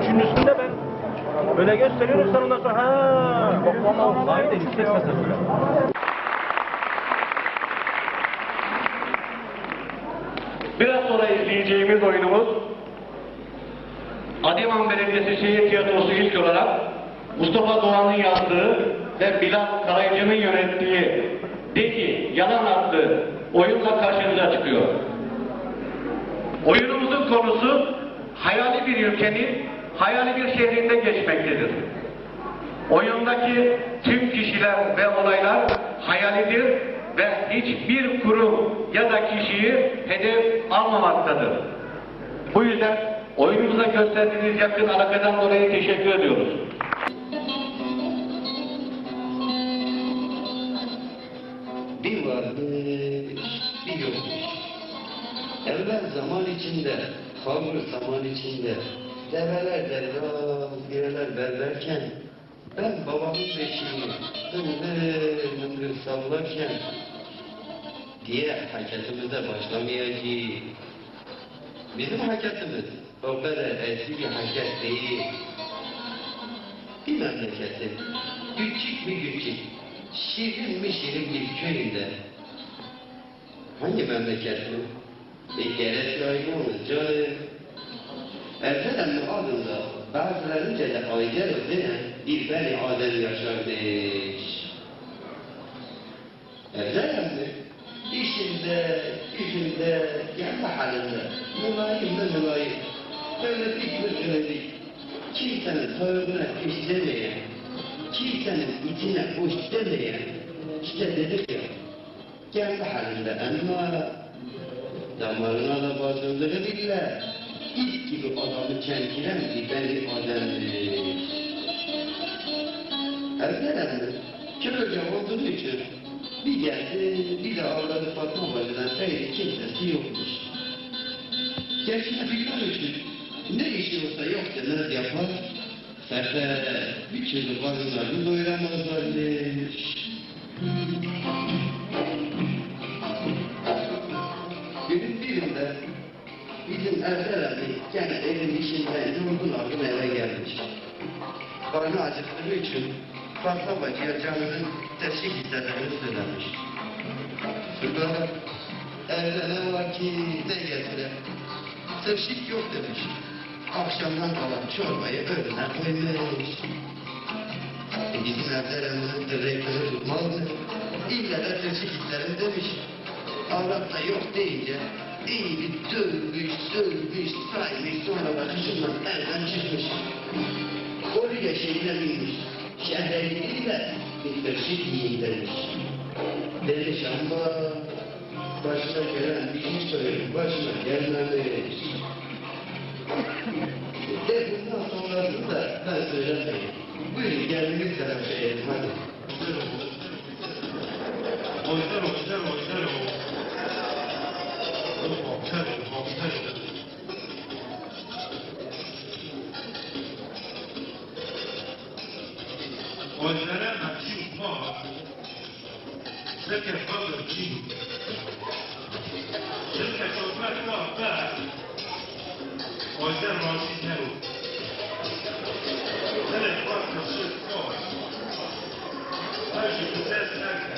Üçüncüsünde ben böyle gösteriyorum sen ondan sonra ha hoplama vay da yüksek sesle. Biraz sonra izleyeceğimiz oyunumuz Adıyaman Belediyesi Şehir Tiyatrosu ilk olarak Mustafa Doğan'ın yazdığı ve Bilal Karayıcı'nın yönettiği Deki Yalan adlı oyunla karşınıza çıkıyor. Oyunumuzun konusu hayali bir ülkenin hayali bir şehrinde geçmektedir. Oyundaki tüm kişiler ve olaylar hayalidir ve hiçbir kurum ya da kişiyi hedef almamaktadır. Bu yüzden oyunumuza gösterdiğiniz yakın alakadan dolayı teşekkür ediyoruz. Bir varmış, bir yokmuş. Evvel zaman içinde, hamur zaman içinde, develer derler, bireler berberken, ben babamın beşiğini hıngır hıngır sallarken, diye hareketimize başlamayacağız. Bizim hareketimiz o kadar eski bir hareket değil. Bir memleketin küçük bir küçük, şirin mi şirin bir köyünde hangi memleketin yaygınız canım. Ertelen adında bazılarınca da aydar denen bir beni adem yaşarmış. Ertelen mi? İşinde, gücünde, kendi halinde, mülayim ve mülayim. Böyle bir söyledik. Kimsenin tavrına iş demeyen, kimsenin içine boş demeyen, işte dedik ya, kendi halinde ama damarına da basıldığı bile ilk gibi adamı çemkiren bir beni ademdir. Evlenenler köyce olduğu için bir geldi, bir de avladı Fatma Vali'den seyri kimsesi yokmuş. Geçinebilmek için ne işi olsa yok demez yapar, sefer bir türlü karınlarını doyuramazlarmış. Birinde bizim Erder abi gene evin işinden yorgun argın eve gelmiş. Karnı acıktığı için Fatma Bacı'ya canının teşvik hisselerini söylemiş. Şurada evde ne var ki ne getire? Teşvik yok demiş. Akşamdan kalan çorbayı önüne koymuş. E bizim Erder Emre'nin de renkleri tutmaz mı? İlle de teşvik isterim demiş. Avrat da yok deyince iyi bir dövmüş, sövmüş, saymış sonra da kışından evden çıkmış. Oraya şeyine binmiş. Şehre gidip de bir beşik yiyin demiş. Ama başına gelen bir şey söyleyeyim, başına gelmemiş. De bundan sonrasını da ben söylemeyeyim. Buyurun geldiğiniz tarafa eğelim hadi. Oynar oynar oynar o. Oynar oynar. Oynara nakşi var. Zeke fazla çi. Zeke sokak var da. Oynar roşi ne o. Zeke fazla çi var. Her şey güzel nerede? Oynar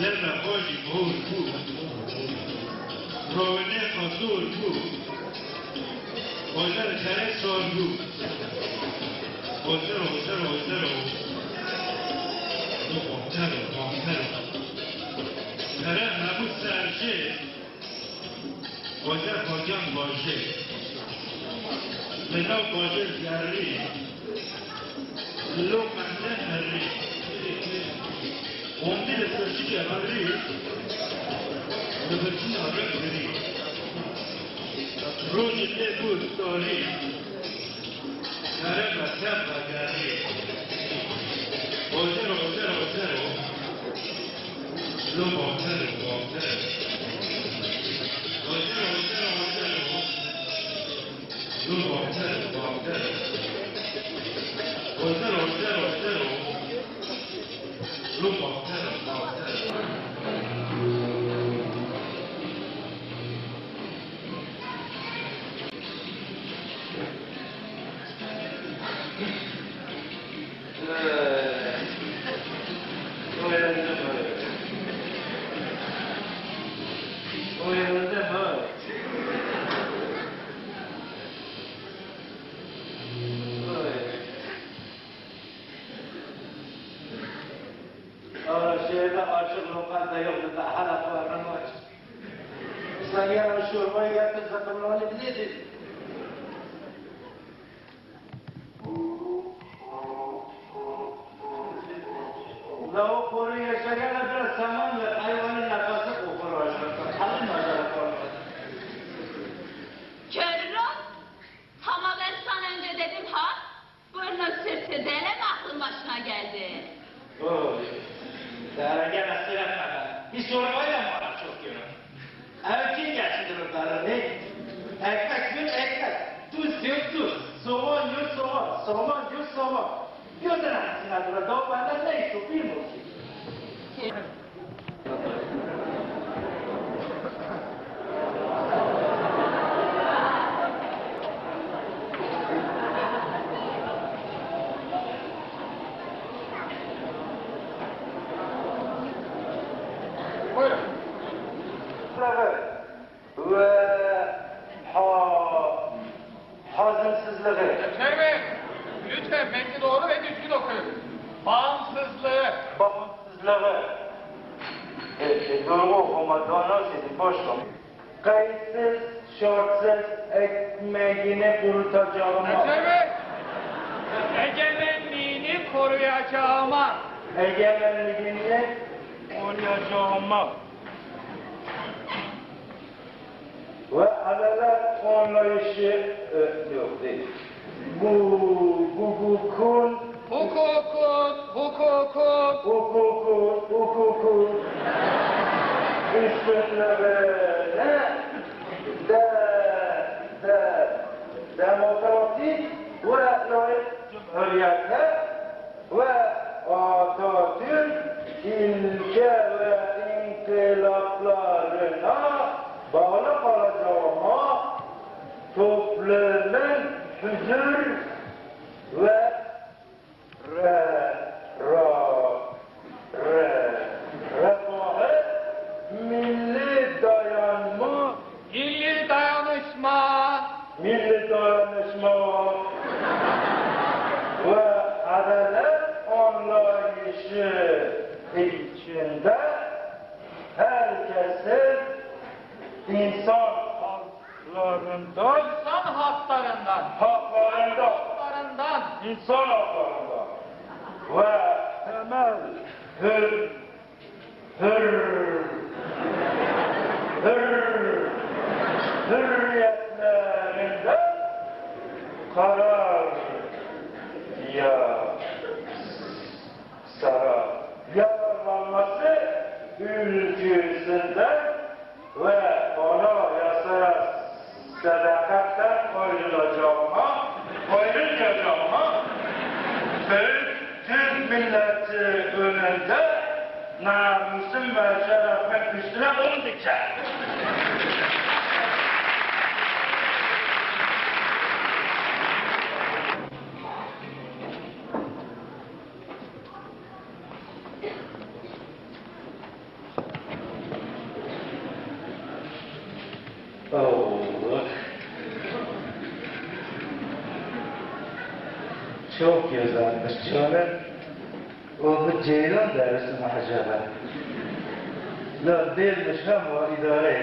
Лена Божі Гурку, Ровене Хатурку, Озер Хере Сорду, Озеро, Озеро, Озеро, Ну, Озеро, Озеро, Хере Набу Сарже, Озер Хагян Боже, Лена Боже Зяри, Ло Манден Хере, Bundesliga-Titel der Madrid. Und das wird immer besser für die. Roger Debut Story. Caramba, Caramba, Gary. Bolsero, Bolsero, Bolsero. Lobo, Bolsero, Bolsero. لا يغلق أحد أقوى من وجه إسلامية مشهور وهي تنفق como yo nella senatura Doma da lei stupirmosi. Bravo. Doğru okumadan sizin başkan. Kayıtsız, şartsız ekmeğini kurutacağıma. efendim, egemenliğini koruyacağıma, Egemenliğini koruyacağıma. Ve adalet anlayışı e, yok değil. Bu hukukun hukukun, hukukun, hukukun hukukun üstünlüğüne de, de, demokratik ve layık ve Atatürk ilke ve inkılaplarına bağlı kalacağıma toplumun huzur haklarından, insan haklarından, haklarından, haklarından, insan haklarından. Ve temel hür, hür, hür, hürriyetlerinden karar ya sara yararlanması ülküsünden ve Türk milleti önünde namusum ve şerefim üstüne oldukça. Allah. Çok güzelmiş canım. جيلان دارس المحجبة لا الدين مش هم وإدارين